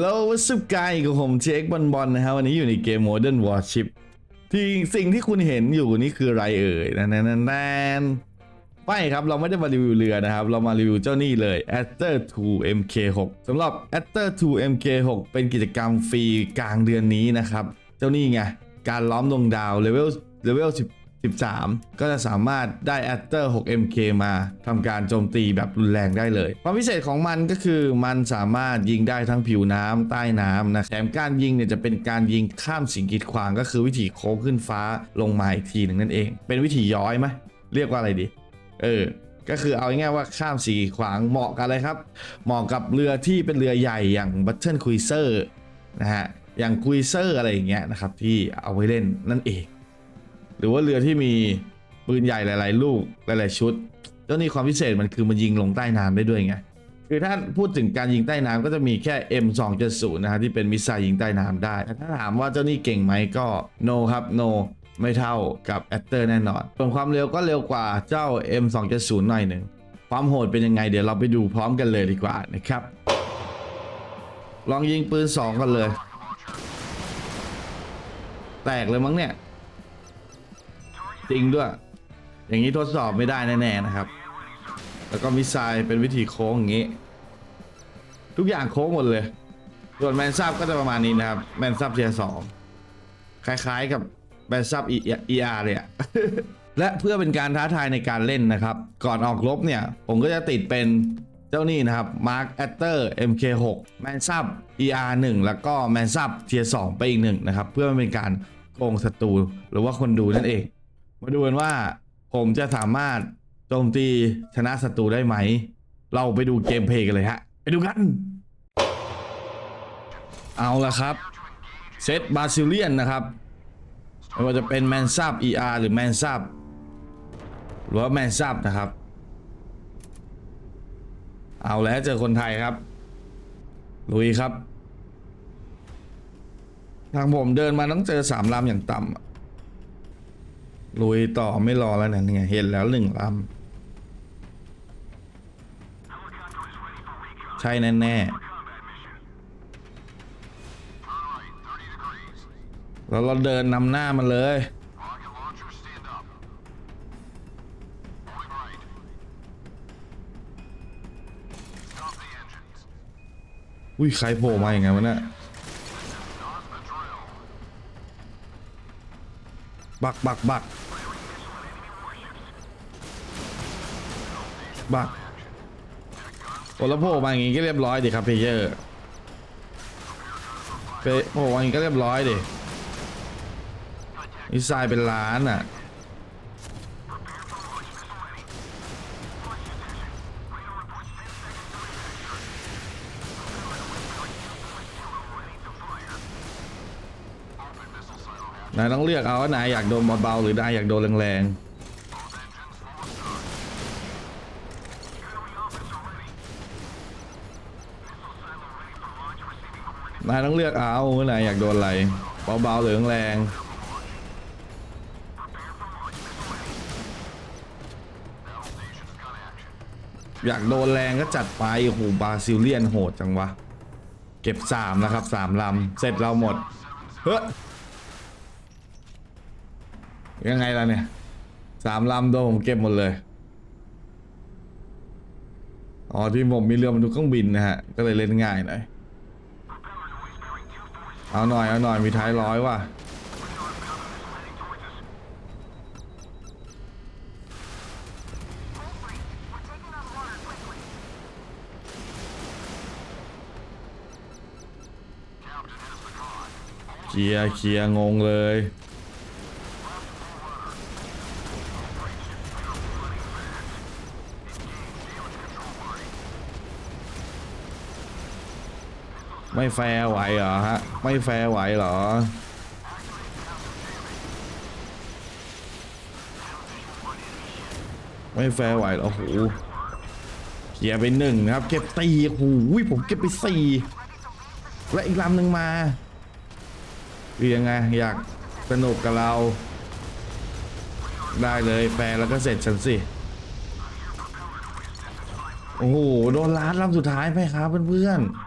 แล้วสุกกายกับผมเช็คบอลบอลนะครับวันนี้อยู่ในเกม Modern Warship ที่สิ่งที่คุณเห็นอยู่นี่คืออะไรเอ่ยนั่นนั่นนั่นนั่นไม่ครับเราไม่ได้มารีวิวเรือนะครับ เรามารีวิวเจ้านี่เลย a s t e r 2 MK6 สำหรับ a s t e r 2 MK6 เป็นกิจกรรมฟรีกลางเดือนนี้นะครับ เจ้านี่ไง การล้อมดวงดาวเลเวลเลเวล10 13 ก็จะสามารถได้ a s t e r 6 MK มาทำการโจมตีแบบรุนแรงได้เลย ความพิเศษของมันก็คือมันสามารถยิงได้ทั้งผิวน้ำใต้น้ำนะแถมการยิงเนี่ยจะเป็นการยิงข้ามสิ่งกีดขวางก็คือวิธีโค้งขึ้นฟ้าลงมาอีกทีหนึ่งนั่นเอง เป็นวิธีย้อยไหมเรียกว่าอะไรดีเออก็คือเอาง่ายๆว่าข้ามสีขวางเหมาะกันเลยครับ เหมาะกับเรือที่เป็นเรือใหญ่อย่างบัตเทิลคุยเซอร์นะฮะอย่างคุยเซอร์อะไรอย่างเงี้ยนะครับที่เอาไว้เล่นนั่นเอง หรือว่าเรือที่มีปืนใหญ่หลาย ๆ ลูกหลาย ๆ ชุดเจ้านี่ความพิเศษมันคือมันยิงลงใต้น้ำได้ด้วยไงคือถ้าพูดถึงการยิงใต้น้ำก็จะมีแค่ M270 นะฮะที่เป็นมิสไซล์ยิงใต้น้ำได้แต่ถ้าถามว่าเจ้านี่เก่งไหมก็ no ครับ no ไม่เท่ากับแอตเตอร์แน่นอน ส่วนความเร็วก็เร็วกว่าเจ้า M270 หน่อยหนึ่ง ความโหดเป็นยังไงเดี๋ยวเราไปดูพร้อมกันเลยดีกว่านะครับ ลองยิงปืน 2 กันเลย แตกเลยมั้งเนี่ย จริงด้วย อย่างนี้ทดสอบไม่ได้แน่ๆนะครับ แล้วก็มิสไซล์เป็นวิธีโค้งอย่างนี้ ทุกอย่างโค้งหมดเลย ส่วนแมนซับก็จะประมาณนี้นะครับ แมนซับเทียสองคล้ายๆกับแมนซับเออาร์เลยอะและเพื่อเป็นการท้าทายในการเล่นนะครับ ก่อนออกรบเนี่ย ผมก็จะติดเป็นเจ้านี่นะครับ Mark a t t e r MK6 แมนซับ ER1 แล้วก็แมนซับเทีย2ไปอีกหนึ่งนะครับ เพื่อเป็นการโกงศัตรูหรือว่าคนดูนั่นเอง มาดูกันว่า ผมจะสามารถโจมตีชนะศัตรูได้ไหม เราไปดูเกมเพลย์กันเลยฮะ ไปดูกัน เอาละครับเซตบาซิเลียนนะครับไม่ว่าจะเป็นแมนซับ ER หรือแมนซับหรือว่าแมนซับนะครับ เอาแล้วเจอคนไทยครับ ลุยครับ ทางผมเดินมาต้องเจอสามลำอย่างต่ำ ลุยต่อไม่รอแล้วเนี่ยเนี่ยเห็นแล้วหนึ่งลำใช่แน่แน่ๆแล้วเราเดินนำหน้ามันเลยอุ้ยใครโผล่มาอย่างไงวะเนี่ยบักบักบัก บักโอ้แล้วโผล่มาอย่างงี้ก็เรียบร้อยดิครับเพลเยอร์เพโผล่มาอย่างงี้ก็เรียบร้อยดินิสายเป็นล้านอะนายต้องเลือกเอาว่านายอยากโดนเบาๆหรือนายอยากโดนแรงๆายต้องเลือกเอาว่านายอยากโดนอะไรเบาๆหรือแรงอยากโดนแรงก็จัดไปโอ้โหบาซิลเลียนโหดจังวะ เก็บสามแล้วครับสามลำ เสร็จเราหมด เฮ้ยยังไงล่ะเนี่ยสามลำโดนผมเก็บหมดเลย อ๋อที่ผมมีเรือบรรทุกเครื่องบินนะฮะ ก็เลยเล่นง่ายหน่อย เอาหน่อยเอาหน่อยมีท้ายร้อยว่ะเคลียร์เคลียร์งงเลย ไม่แฟร์ไหวเหรอฮะ ไม่แฟร์ไหวเหรอ ไม่แฟร์ไหวเหรอโอ้โหเคลียไปหนึ่งนะครับ เก็บตีโอ้โหผมเก็บไปสี่และอีกลำหนึ่งมาคือยังไงอยากสนุกกับเรา ได้เลยแฟร์แล้วก็เสร็จฉันสิ โอ้โห โดนล้านลำสุดท้ายไหมครับเพื่อนๆ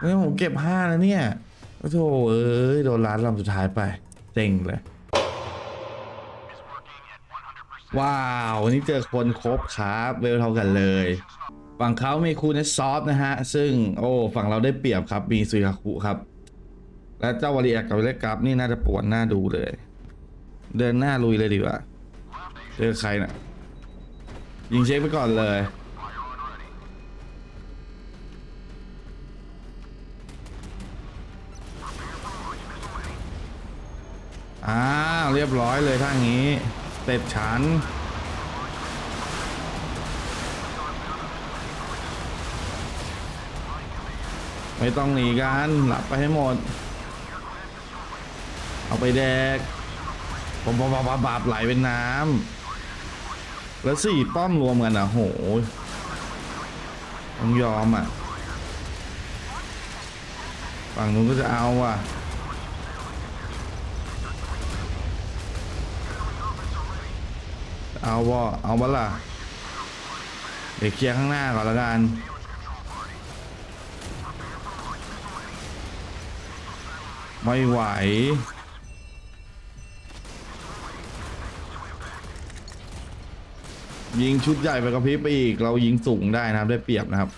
เฮ้ยผมเก็บห้าแล้วเนี่ยโอ้โถเอ้ยโดนร้านลำสุดท้ายไปเจ๋งเลย ว้าว วันนี้เจอคนครบครับ เวลเท่ากันเลย ฝั่งเขามีคูเนสซอฟนะฮะ ซึ่งโอ้ฝั่งเราได้เปรียบครับ มีซุยคาคุครับ และเจ้าวารีแอคกับเวเลกับนี่น่าจะปวดหน้าดูเลย เดินหน้าลุยเลยดีกว่า เจอใครน่ะยิงเช็คไปก่อนเลย อ้าเรียบร้อยเลยถ้างี้เสร็จฉันไม่ต้องหนีกันหลับไปให้หมด เอาไปแดกผมบาบาบาบไหลเป็นน้ำแล้วสี่ป้อมรวมกันอะโหต้องยอมอะ ฝั่งนู้นก็จะเอาอะ เอาบ่เอาบ่ล่ะเดี๋ยวเคลียร์ข้างหน้าก่อนละกันไม่ไหว ยิงชุดใหญ่ไปกระพริบไปอีก เรายิงสูงได้นะครับ ได้เปรียบนะครับ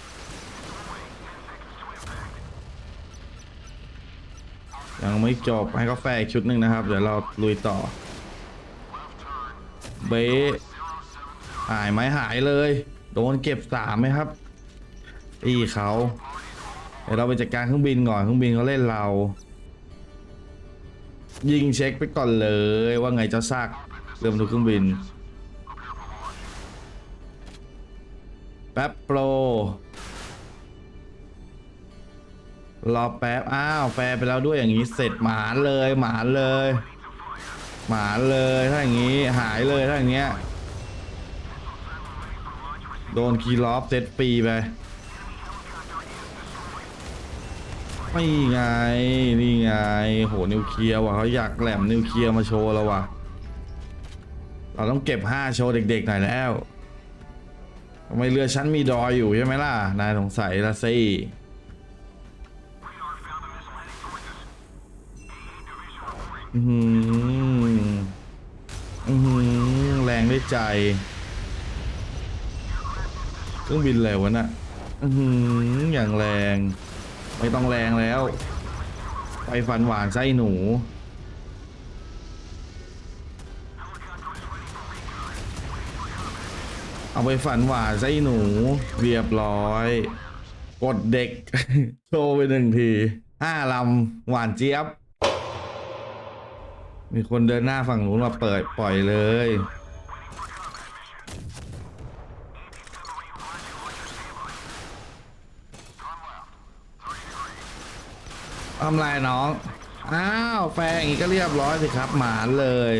ยังไม่จบให้กาแฟอีกชุดหนึ่งนะครับ เดี๋ยวเราลุยต่อ เบหายไหมหายเลย โดนเก็บสามไหมครับตีเขาเดี๋ยวเราไปจัดการเครื่องบินก่อนเครื่องบินเขาเล่นเรา ยิงเช็คไปก่อนเลยว่าไงเจ้าซากเริ่มดูเครื่องบินแป๊บโปรรอแป๊บ อ้าว แฟไปแล้วด้วยอย่างนี้ เสร็จหมานเลย หมานเลย หมาเลยถ้าอย่างนี้หายเลยถ้าอย่างเงี้ยโดนคีล็อบเซตปีไปไม่ไง นี่ไง โห นิวเคลียร์ว่ะเขาอยากแหลมนิวเคลียร์มาโชว์แล้วว่ะ เราต้องเก็บ5โชว์เด็กๆหน่อยแล้วทำไมเรือชั้นมีดอยอยู่ใช่ไหมล่ะ นายสงสัยละสิอือหือ อือแรงด้วยใจ เครื่องบินอะไรวะน่ะอืออย่างแรง ไม่ต้องแรงแล้ว ไปฟันหวานไส้หนู เอาไปฝันหวานไส้หนู เรียบร้อย กดเด็ก โชว์ไปหนึ่งทีห้าลำหวานเจี๊ยบ มีคนเดินหน้าฝั่งนู้นมาเปิดปล่อยเลย ทำไรน้อง อ้าวแฟนอย่างนี้ก็เรียบร้อยสิครับ หมานเลย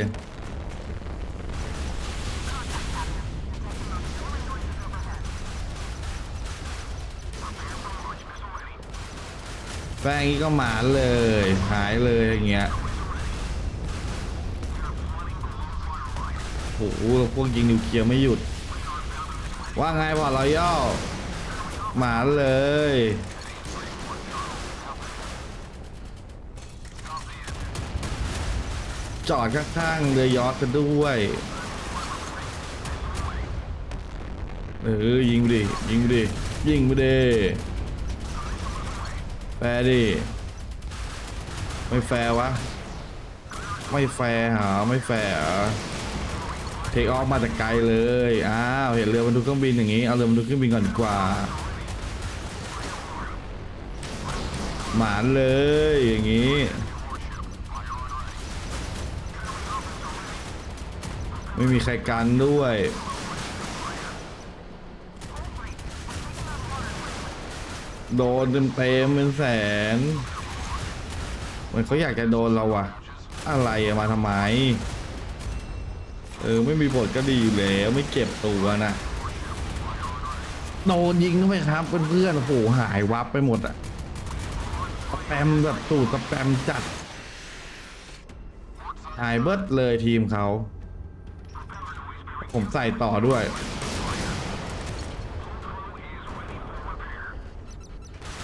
แฟนอย่างนี้ก็หมานเลย หายเลยอย่างเงี้ยโอ้โห พวกยิงนิวเคลียร์ไม่หยุด ว่าไงบอดรอย่อหมาเลย จอดข้างๆเรือยอทกันด้วยเออยิงไปดิ ยิงไปดิ ยิงไปดิแฟร์ดิ ไม่แฟร์วะ ไม่แฟร์หาไม่แฟร์ เทคออฟมาแต่ไกลเลย อ้าว เห็นเรือบรรทุกเครื่องบินอย่างนี้ เอาเรือบรรทุกเครื่องบินก่อนดีกว่า หมานเลยอย่างนี้ไม่มีใครกันด้วย โดนเต็มเต็มเป็นแสน เหมือนเขาอยากจะโดนเราอะอะไรมาทำไม เออไม่มีบทก็ดีอยู่แล้วไม่เก็บตัวนะโดนยิงด้วยครับเพื่อนๆโอ้โหหายวับไปหมดอะสแปมแบบสูตรสแปมจัด หายเบิดเลยทีมเขา ผมใส่ต่อด้วย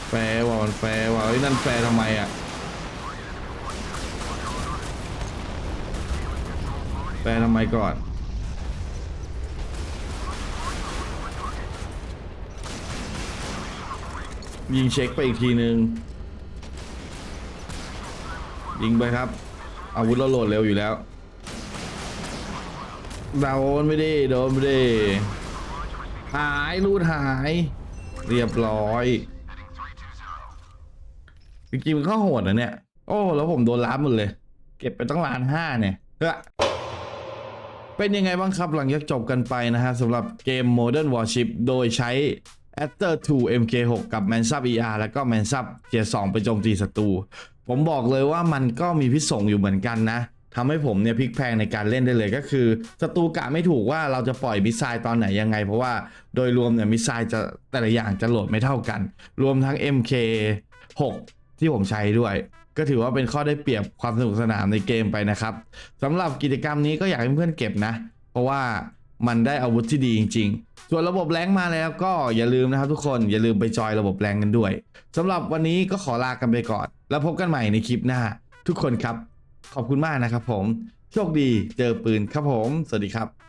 แฟร์ว่ะมันแฟร์ว่ะเฮ้นั่นแฟร์ทำไมอะ แฟร์ทำไมก่อน ยิงเช็คไปอีกทีหนึงยิงไปครับ อาวุธเราโหลดเร็วอยู่แล้วโดนไม่ได้โดนไม่ได้หายรูดหาย เรียบร้อยจริงๆมันเข้าโหดนะเนี่ย โอ้ แล้วผมโดนล้าหมดเลย เก็บไปตั้งล้านห้าเนี่ยเฮ้อ เป็นยังไงบ้างครับหลังจากจบกันไปนะฮะสำหรับเกม Modern Warship โดยใช้ a t t e r 2 MK6 กับ m a n s u b ER แล้วก็ m a n s u b เกียร์2ไปโจมตีศัตรู ผมบอกเลยว่ามันก็มีพิษสงอยู่เหมือนกันนะทำให้ผมเนี่ยพลิกแพงในการเล่นได้เลยก็คือศัตรูกะไม่ถูกว่าเราจะปล่อยมิสไซล์ตอนไหนยังไง เพราะว่าโดยรวมเนี่ยมิสไซล์จะแต่ละอย่างจะโหลดไม่เท่ากัน รวมทั้ง MK6 ที่ผมใช้ด้วย ก็ถือว่าเป็นข้อได้เปรียบความสนุกสนานในเกมไปนะครับสำหรับกิจกรรมนี้ก็อยากให้เพื่อนเก็บนะ เพราะว่ามันได้อาวุธที่ดีจริง ๆ ส่วนระบบแรงมาแล้วก็อย่าลืมนะครับทุกคนอย่าลืมไปจอยระบบแรงกันด้วยสำหรับวันนี้ก็ขอลากันไปก่อน แล้วพบกันใหม่ในคลิปหน้า ทุกคนครับ ขอบคุณมากนะครับผม โชคดีเจอปืนครับผม สวัสดีครับ